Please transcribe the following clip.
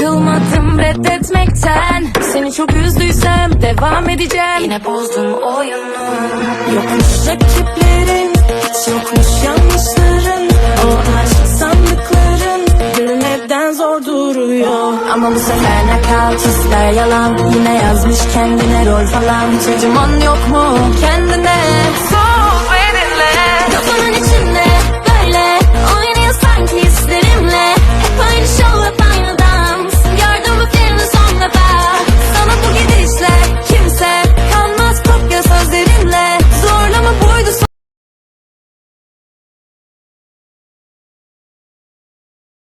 Sıkılmadım reddetmekten. Seni çok üzdüysem devam edeceğim. Yine bozdum oyunu. Yokmuş rakiplerin yokmuş yanlışların. O aşk sandıkların Görmekten zor duruyor. Ama bu sefer nakal hisler yalan Yine yazmış kendine rol falan. Hiç acıman yok mu kendine